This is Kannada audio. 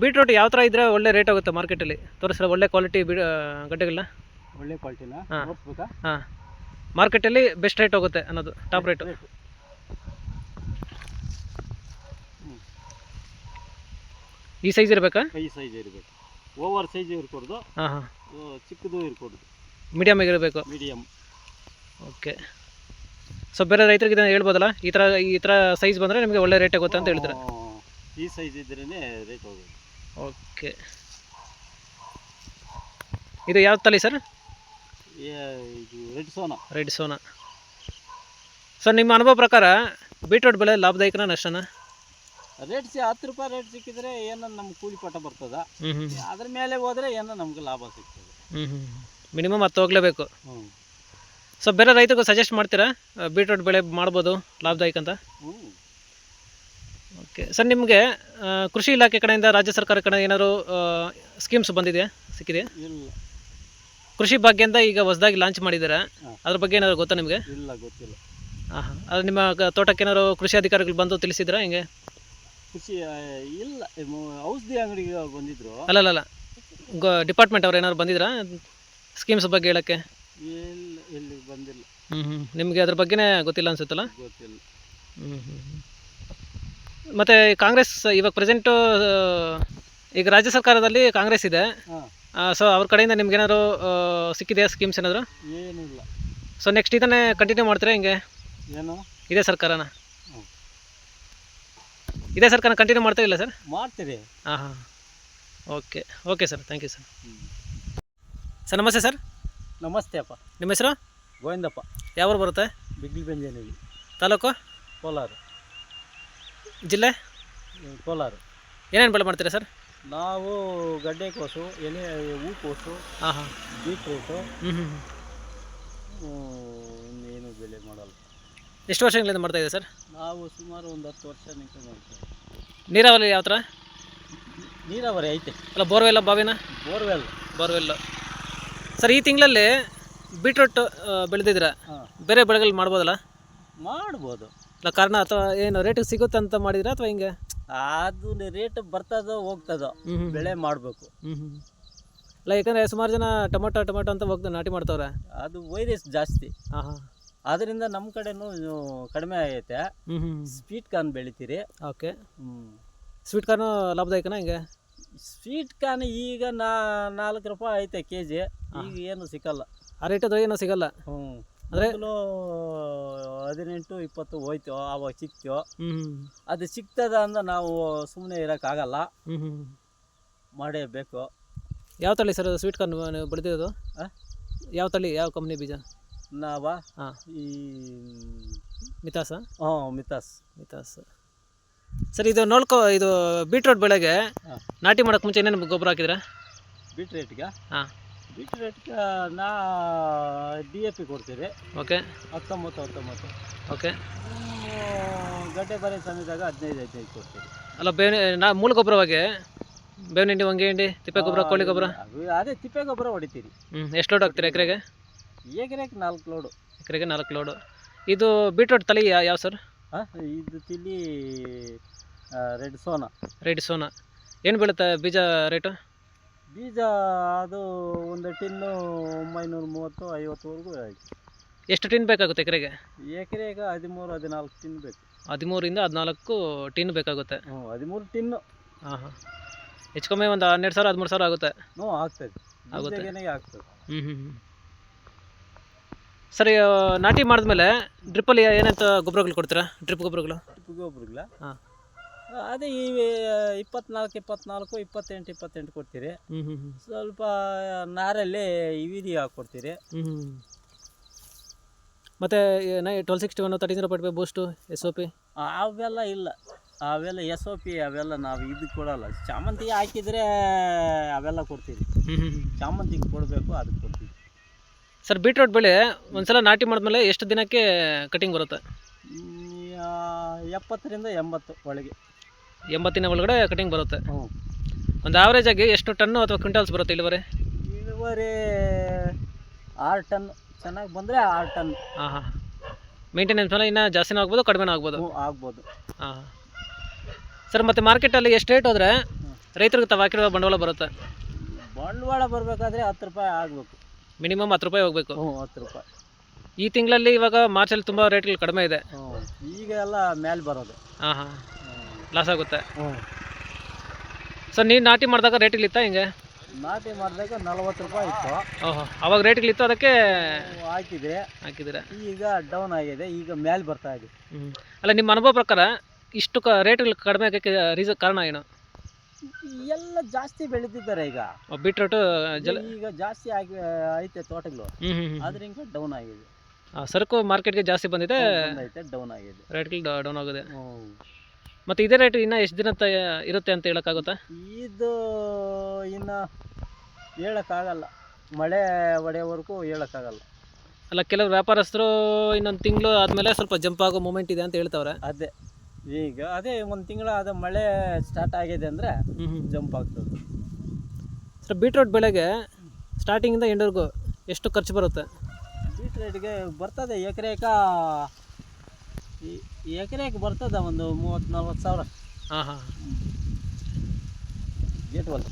ಬೀಟ್ರೂಟ್ ಯಾವ ಥರ ಇದ್ರೆ ಒಳ್ಳೆ ರೇಟ್ ಆಗುತ್ತೆ ಮಾರ್ಕೆಟಲ್ಲಿ ತೋರಿಸ್ರೆ ಒಳ್ಳೆ ಕ್ವಾಲಿಟಿ ಬೀ ಗಡ್ಡೆಗಳನ್ನ ಒಳ್ಳೆ ಕ್ವಾಲಿಟಿನ ಹಾ. ಹಾಂ. ಮಾರ್ಕೆಟಲ್ಲಿ ಬೆಸ್ಟ್ ರೇಟ್ ಹೋಗುತ್ತೆ ಅನ್ನೋದು ಟಾಪ್ ರೇಟು ಈ ಸೈಜ್ ಇರಬೇಕಾ? ಈ ಸೈಜ್ ಇರಬೇಕು. ಓವರ್ ಸೈಜ್ ಇರ್ಕೊಡ್ದು ಹಾಂ ಹಾಂ. ಚಿಕ್ಕದು ಇರ್ಕೊಡ್ದು. ಮೀಡಿಯಮ್ ಆಗಿರಬೇಕು. ಮೀಡಿಯಮ್ ಓಕೆ ಸೊ ಬೇರೆ ರೈತರಿಗೆ ಇದನ್ನ ಹೇಳ್ಬೋದಲ್ಲ ಈ ಥರ ಈ ಥರ ಸೈಜ್ ಬಂದರೆ ನಿಮಗೆ ಒಳ್ಳೆ ರೇಟ್ ಆಗುತ್ತೆ ಅಂತ ಹೇಳ್ತಾರೆ ಈ ಸೈಜ್ ಇದ್ರೇ ರೇಟ್ ಹೋಗೋದು. ಓಕೆ ಇದು ಯಾವ ತಲೆ ಸರ್? ಇದು red Sona. Red Sona. Sir ನಿಮ್ಮ ಅನುಭವ ಪ್ರಕಾರ ಬೀಟ್ರೂಟ್ ಬೆಳೆ ಲಾಭದಾಯಕನ ನಷ್ಟನ? ರೇಟ್ ಸಿ ಹತ್ತು ರೂಪಾಯಿ ರೇಟ್ ಸಿಕ್ಕಿದ್ರೆ ಏನೋ ನಮ್ಗೆ ಕೂಲಿ ಪಟ ಬರ್ತದ. ಅದ್ರ ಮೇಲೆ ಹೋದ್ರೆ ಏನೋ ನಮ್ಗೆ ಲಾಭ ಸಿಗ್ತದೆ. ಹ್ಞೂ ಹ್ಞೂ ಮಿನಿಮಮ್ ಹತ್ತು ಹೋಗ್ಲೇಬೇಕು. ಹ್ಞೂ ಸೊ ಬೇರೆ ರೈತರಿಗೂ ಸಜೆಸ್ಟ್ ಮಾಡ್ತೀರಾ? ಬೀಟ್ರೂಟ್ ಬೆಳೆ ಮಾಡ್ಬೋದು ಲಾಭದಾಯಕ ಅಂತ? ಹ್ಞೂ ಓಕೆ ಸರ್ ನಿಮಗೆ ಕೃಷಿ ಇಲಾಖೆ ಕಡೆಯಿಂದ ರಾಜ್ಯ ಸರ್ಕಾರ ಕಡೆ ಏನಾದರೂ ಸ್ಕೀಮ್ಸ್ ಬಂದಿದೆಯಾ? ಸಿಕ್ಕಿದೆಯಾ? ಇಲ್ಲ. ಕೃಷಿ ಭಾಗ್ಯ ಅಂತ ಈಗ ಹೊಸದಾಗಿ ಲಾಂಚ್ ಮಾಡಿದ್ದಾರೆ. ಅದ್ರ ಬಗ್ಗೆ ಏನಾದರೂ ಗೊತ್ತಾ ನಿಮಗೆ? ಇಲ್ಲ ಗೊತ್ತಿಲ್ಲ. ಹಾಂ ಅದು ನಿಮ್ಮ ತೋಟಕ್ಕೆ ಏನಾದ್ರು ಕೃಷಿ ಅಧಿಕಾರಿಗಳು ಬಂದು ತಿಳಿಸಿದ್ರಾ ಹಿಂಗೆ? ಕೃಷಿ ಇಲ್ಲ. ಔಷಧಿ ಅಂಗಡಿಗೆ ಬಂದಿದ್ರು. ಅಲ್ಲ ಅಲ್ಲ ಅಲ್ಲ ಗೊ ಡಿಪಾರ್ಟ್ಮೆಂಟ್ ಅವ್ರು ಏನಾದ್ರು ಬಂದಿದ್ರಾ? ಸ್ಕೀಮ್ಸ್ ಬಗ್ಗೆ ಹೇಳೋಕ್ಕೆ? ಇಲ್ಲ ಇಲ್ಲಿ ಬಂದಿಲ್ಲ. ಹ್ಞೂ ಹ್ಞೂ ನಿಮಗೆ ಅದ್ರ ಬಗ್ಗೆನೇ ಗೊತ್ತಿಲ್ಲ ಅನ್ಸುತ್ತಲ್ಲ? ಗೊತ್ತಿಲ್ಲ. ಹ್ಞೂ ಹ್ಞೂ ಮತ್ತು ಕಾಂಗ್ರೆಸ್ ಇವಾಗ ಪ್ರೆಸೆಂಟು ಈಗ ರಾಜ್ಯ ಸರ್ಕಾರದಲ್ಲಿ ಕಾಂಗ್ರೆಸ್ ಇದೆ. ಸೊ ಅವ್ರ ಕಡೆಯಿಂದ ನಿಮ್ಗೇನಾದ್ರು ಸಿಕ್ಕಿದೆಯಾ ಸ್ಕೀಮ್ಸ್ ಏನಾದರೂ? ಏನಿಲ್ಲ. ಸೊ ನೆಕ್ಸ್ಟ್ ಇದನ್ನೇ ಕಂಟಿನ್ಯೂ ಮಾಡ್ತೀರಾ ಹಿಂಗೆ? ಏನು? ಇದೇ ಸರ್ಕಾರನ. ಇದೇ ಸರ್ಕಾರ ಕಂಟಿನ್ಯೂ ಮಾಡ್ತಾ ಇಲ್ಲ ಸರ್ ಮಾಡ್ತೀರಿ. ಹಾಂ ಹಾಂ. Okay okay sir thank you sir sir ನಮಸ್ತೆ ಸರ್ ನಮಸ್ತೆ ಅಪ್ಪ. ನಿಮ್ಮ ಹೆಸರು? ಗೋವಿಂದಪ್ಪ. ಯಾವ ಊರು ಬರುತ್ತೆ? ಬಿಗ್ಲಿ ಬೆಂಜನಿ ತಾಲೂಕು? ಕೋಲಾರ. ಜಿಲ್ಲೆ? ಕೋಲಾರ. ಏನೇನು ಬೆಳೆ ಮಾಡ್ತೀರಾ ಸರ್? ನಾವು ಗಡ್ಡೆ ಕೋಸು ಎಲೆ ಹೂಕೋಸು ಹಾಂ ಹಾಂ. ಬೀಟ್ರೂಟು ಹ್ಞೂ ಹ್ಞೂ ಇನ್ನೇನು ಬೆಳೆ ಮಾಡಲ್ಲ. ಎಷ್ಟು ವರ್ಷಗಳಿಂದ ಮಾಡ್ತಾ ಇದೆ ಸರ್? ನಾವು ಸುಮಾರು ಒಂದು ಹತ್ತು ವರ್ಷ ನಿಂತು ಮಾಡ್ತೀವಿ ನೀರಾವರಿ ಯಾವ ಥರ? ನೀರಾವರಿ ಐತೆ. ಅಲ್ಲ ಬೋರ್ವೆಲ್ಲ ಬಾವಿನ? ಬೋರ್ವೆಲ್. ಬೋರ್ವೆಲ್. ಸರ್ ಈ ತಿಂಗಳಲ್ಲಿ ಬೀಟ್ರೂಟ್ ಬೆಳೆದಿದ್ದೀರಾ? ಬೇರೆ ಬೆಳೆಗಳು ಮಾಡ್ಬೋದಲ್ಲ? ಮಾಡ್ಬೋದು. ಕಾರಣ ಅಥವಾ ಏನು ರೇಟ್ ಸಿಗುತ್ತೆ ಅಂತ ಮಾಡಿದ್ರ ಅಥವಾ ಹಿಂಗೆ? ಅದು ರೇಟ್ ಬರ್ತದೋ ಹೋಗ್ತದೋ ಬೆಳೆ ಮಾಡಬೇಕು. ಇಲ್ಲ ಯಾಕಂದರೆ ಸುಮಾರು ಜನ ಟೊಮೊಟೊ ಟೊಮೊಟೊ ಅಂತ ಹೋಗ್ತಾರೆ ನಾಟಿ ಮಾಡ್ತವ್ರೆ. ಅದು ವೈರಸ್ ಜಾಸ್ತಿ. ಅದರಿಂದ ನಮ್ಮ ಕಡೆನೂ ಕಡಿಮೆ ಆಗೈತೆ. ಸ್ವೀಟ್ ಕಾರ್ನ್ ಬೆಳಿತೀರಿ. ಓಕೆ. ಹ್ಞೂ ಸ್ವೀಟ್ ಕಾರ್ನು ಲಾಭದಾಯಕನ ಹಿಂಗೆ? ಸ್ವೀಟ್ ಕಾರ್ನ್ ಈಗ ನಾ ನಾಲ್ಕು ರೂಪಾಯಿ ಐತೆ ಕೆ ಜಿ ಈಗ ಏನು ಸಿಕ್ಕಲ್ಲ ಆ ರೇಟ್ ಏನು ಸಿಗಲ್ಲ? ಹ್ಞೂ ಅಂದ್ರೆ- ಹದಿನೆಂಟು ಇಪ್ಪತ್ತು ಹೋಯ್ತು ಅವಾಗ ಸಿಕ್ತು ಅದು ಸಿಕ್ತದ ಅಂದ ನಾವು ಸುಮ್ಮನೆ ಇರೋಕ್ಕಾಗಲ್ಲ. ಮಾಡೇಬೇಕು. ಯಾವ ತಳಿ ಸರ್ ಅದು? ಸ್ವೀಟ್ ಕಾರ್ನ್ ನೀವು ಬೆಳೆದಿರೋದು? ಯಾವ ತಳಿ ಯಾವ ಕಂಪ್ನಿ ಬೀಜ? ನಾವಾ? ಹಾಂ ಈ ಮಿತಾಸ? ಹ್ಞೂ ಮಿತಾಸ್. ಮಿತಾಸ್. ಸರ್ ಇದು ನೋಡ್ಕೋ ಇದು ಬೀಟ್ರೋಟ್ ಬೆಳೆಗೆ ನಾಟಿ ಮಾಡೋಕೆ ಮುಂಚೆ ಏನೇನು ಗೊಬ್ಬರ ಹಾಕಿದ್ರೆ? ಬೀಟ್ರೇಟ್ಗೆ ಹಾಂ. ಬೀಟ್ ರೇಟ್ಗೆ ನಾ ಡಿ ಎ ಪಿ ಕೊಡ್ತೀರಿ. ಓಕೆ ಹತ್ತೊಂಬತ್ತು ಹತ್ತೊಂಬತ್ತು. ಓಕೆ ಗಡ್ಡೆ ಬರೆ ಸಮಯದಾಗ ಹದಿನೈದು ಹದಿನೈದು ಕೊಡ್ತೀರಿ. ಅಲ್ಲ ಬೇವಿನ ನಾ ಮೂಲ ಗೊಬ್ಬರವಾಗಿ ಬೇವಿನ ಹಿಂಡಿ ಹೊಂಗೆ ಹಿಂಡಿ ತಿಪ್ಪೆ ಗೊಬ್ಬರ ಕೋಳಿ ಗೊಬ್ಬರ? ಅದು- ಅದೇ ತಿಪ್ಪೆ ಗೊಬ್ಬರ ಹೊಡಿತೀರಿ. ಹ್ಞೂ ಎಷ್ಟು ಲೋಡ್ ಹಾಕ್ತೀರಿ ಎಕರೆಗೆ? ಎಕರೆಗೆ ನಾಲ್ಕು ಲೋಡು ಎಕರೆಗೆ ನಾಲ್ಕು ಲೋಡು ಇದು ಬೀಟ್ರೂಟ್ ತಳಿ ಯಾ- ಯಾವ ಸರ್? ಹಾಂ ಇದು ತಿಳಿ ರೆಡ್ ಸೋನಾ. ರೆಡ್ ಸೋನಾ. ಏನು ಬೀಳುತ್ತೆ ಬೀಜ ರೇಟು ಬೀಜ ಅದು ಒಂದು ಟಿನ್ನು ಒಂಬೈನೂರ ಮೂವತ್ತು ಐವತ್ತುವರೆಗೂ ಆಯಿತು. ಎಷ್ಟು ಟಿನ್ ಬೇಕಾಗುತ್ತೆ ಎಕರೆಗೆ? ಎಕರೆಗೆ ಹದಿಮೂರು ಹದಿನಾಲ್ಕು ಟಿನ್ ಬೇಕು. ಹದಿಮೂರಿಂದ ಹದಿನಾಲ್ಕು ಟಿನ್ ಬೇಕಾಗುತ್ತೆ. ಹ್ಞೂ ಹದಿಮೂರು ಟಿನ್ನು. ಹಾಂ ಹಾಂ. ಹೆಚ್ಚು ಕಮ್ಮಿ ಒಂದು ಹನ್ನೆರಡು ಸಾವಿರ ಹದಿಮೂರು ಸಾವಿರ ಆಗುತ್ತೆ. ಹ್ಞೂ ಆಗ್ತದೆ. ಆಗುತ್ತೆ. ಆಗ್ತದೆ. ಹ್ಞೂ ಹ್ಞೂ ಹ್ಞೂ ಸರಿ ಆ, ನಾಟಿ ಮಾಡಿದ್ಮೇಲೆ ಡ್ರಿಪ್ಪಲ್ಲಿ ಏನಂತ ಗೊಬ್ಬರಗಳು ಕೊಡ್ತೀರಾ? ಡ್ರಿಪ್ ಗೊಬ್ಬರಗಳು? ಗೊಬ್ಬರಗಳ? ಹಾಂ. ಅದೇ ಈ ಇಪ್ಪತ್ನಾಲ್ಕು ಇಪ್ಪತ್ನಾಲ್ಕು ಇಪ್ಪತ್ತೆಂಟು ಇಪ್ಪತ್ತೆಂಟು ಕೊಡ್ತೀರಿ. ಸ್ವಲ್ಪ ನಾರಲ್ಲಿ ಇವಿದಿ ಹಾಕ್ಕೊಡ್ತೀರಿ ಮತ್ತೆ twelve sixty one thirty zero ಪಡ್ಬೇಕು boost S O P ಅವೆಲ್ಲ ಇಲ್ಲ. ಅವೆಲ್ಲ ಎಸ್ ಒ ಪಿ ಅವೆಲ್ಲ ನಾವು ಇದು ಕೊಡಲ್ಲ. ಚಾಮಂತಿ ಹಾಕಿದ್ರೆ ಅವೆಲ್ಲ ಕೊಡ್ತೀವಿ ಚಾಮಂತಿ ಕೊಡಬೇಕು ಅದಕ್ಕೆ ಕೊಡ್ತೀವಿ. ಸರ್ ಬೀಟ್ರೋಟ್ ಬೆಳೆ ಒಂದ್ಸಲ ನಾಟಿ ಮಾಡಿದ್ಮೇಲೆ ಎಷ್ಟು ದಿನಕ್ಕೆ ಕಟಿಂಗ್ ಬರುತ್ತೆ? ಎಪ್ಪತ್ತರಿಂದ ಎಂಬತ್ತು ಒಳಗೆ. ಎಂಬತ್ತಿನ ಒಳಗಡೆ ಕಟಿಂಗ್ ಬರುತ್ತೆ. ಹ್ಞೂ ಒಂದು ಆವ್ರೇಜ್ ಆಗಿ ಎಷ್ಟು ಟನ್ನು ಅಥವಾ ಕ್ವಿಂಟಲ್ಸ್ ಬರುತ್ತೆ ಇಳುವರಿ? ಇಳುವರಿ ಆರು ಟನ್ ಚೆನ್ನಾಗಿ ಬಂದರೆ ಆರು ಟನ್ ಹಾಂ ಹಾಂ ಮೇಂಟೆನೆನ್ಸ್ ಮೇಲೆ ಇನ್ನೂ ಜಾಸ್ತಿನೂ ಆಗ್ಬೋದು ಕಡಿಮೆನೂ ಆಗ್ಬೋದು. ಹ್ಞೂ ಆಗ್ಬೋದು. ಹಾಂ ಸರ್ ಮತ್ತು ಮಾರ್ಕೆಟಲ್ಲಿ ಎಷ್ಟು ರೇಟ್ ಹೋದರೆ ರೈತರಿಗೆ ತಾವು ಹಾಕಿರೋ ಬಂಡವಾಳ ಬರುತ್ತೆ? ಬಂಡವಾಳ ಬರಬೇಕಾದ್ರೆ ಹತ್ತು ರೂಪಾಯಿ ಆಗಬೇಕು. ಮಿನಿಮಮ್ ಹತ್ತು ರೂಪಾಯಿ ಹೋಗಬೇಕು. ಹ್ಞೂ ಹತ್ತು ರೂಪಾಯಿ. ಈ ತಿಂಗಳಲ್ಲಿ ಇವಾಗ ಮಾರ್ಚಲ್ಲಿ ತುಂಬ ರೇಟ್ಗಳು ಕಡಿಮೆ ಇದೆ. ಹ್ಞೂ ಈಗ ಎಲ್ಲ ಮೇಲೆ ಬರೋದು. ಹಾಂ ಹಾಂ ಲಾಸ್ ಆಗುತ್ತೆ. ಹ್ಞೂ. ಸರ್ ನೀವು ನಾಟಿ ಮಾಡಿದಾಗ ರೇಟ್ ಇಲ್ಲಿತ್ತ ಹಿಂಗೆ? ನಾಟಿ ಮಾಡಿದಾಗ ನಲ್ವತ್ತು ರೂಪಾಯಿ ಇತ್ತು ಓಹೋ ಅವಾಗ ರೇಟ್ಗಳಿತ್ತು ಅದಕ್ಕೆ ಹಾಕಿದ್ರೆ ಹಾಕಿದ್ರೆ. ಹಾಕಿದ್ದೀರಾ? ಈಗ ಡೌನ್ ಆಗಿದೆ ಈಗ ಮೇಲೆ ಬರ್ತಾ ಇದೆ. ಹ್ಞೂ ಅಲ್ಲ ನಿಮ್ಮ ಅನುಭವ ಪ್ರಕಾರ ಇಷ್ಟು ಕ ರೇಟ್ಗಳು ಕಡಿಮೆ ಆಗಕ್ಕೆ ರೀಸನ್ ಕಾರಣ ಏನು? ಎಲ್ಲ ಜಾಸ್ತಿ ಬೆಳೆದಿದ್ದಾರೆ ಈಗ. ಬೀಟ್ರೂಟು ಜಲ ಈಗ ಜಾಸ್ತಿ ಆಗಿ ಐತೆ ತೋಟಗಳು. ಹ್ಞೂ ಹ್ಞೂ ಹ್ಞೂ ಡೌನ್ ಆಗಿದೆ. ಸರಕು ಮಾರ್ಕೆಟ್ಗೆ ಜಾಸ್ತಿ ಬಂದಿದೆ. ಡೌನ್ ಆಗಿದೆ. ರೇಟ್ಗಳು ಡೌನ್ ಆಗಿದೆ. ಹ್ಞೂ. ಮತ್ತು ಇದೇ ರೇಟ್ ಇನ್ನೂ ಎಷ್ಟು ದಿನ ಇರುತ್ತೆ ಅಂತ ಹೇಳೋಕ್ಕಾಗುತ್ತಾ? ಇದು ಇನ್ನು ಹೇಳೋಕ್ಕಾಗಲ್ಲ. ಮಳೆ ಹೊಡೆಯೋವರೆಗೂ ಹೇಳೋಕ್ಕಾಗಲ್ಲ. ಅಲ್ಲ ಕೆಲವು ವ್ಯಾಪಾರಸ್ಥರು ಇನ್ನೊಂದು ತಿಂಗಳು ಆದಮೇಲೆ ಸ್ವಲ್ಪ ಜಂಪ್ ಆಗೋ ಮೂಮೆಂಟ್ ಇದೆ ಅಂತ ಹೇಳ್ತಾವ್ರೆ. ಅದೇ. ಈಗ ಅದೇ ಒಂದು ತಿಂಗಳ ಅದು ಮಳೆ ಸ್ಟಾರ್ಟ್ ಆಗಿದೆ ಅಂದರೆ ಜಂಪ್ ಆಗ್ತದೆ. ಸರ್ ಬೀಟ್ರೂಟ್ ಬೆಳೆಗೆ ಸ್ಟಾರ್ಟಿಂಗಿಂದ ಎಂಡವರೆಗೂ ಎಷ್ಟು ಖರ್ಚು ಬರುತ್ತೆ? ಬೀಟ್ರೋಟ್ಗೆ ಬರ್ತದೆ ಎಕರೆಕ ಎಕರೆಗೆ ಬರ್ತದ ಒಂದು ಮೂವತ್ತು ನಲ್ವತ್ತು ಸಾವಿರ. ಹಾಂ ಹಾಂ. ಗೇಟ್ ಒಲ್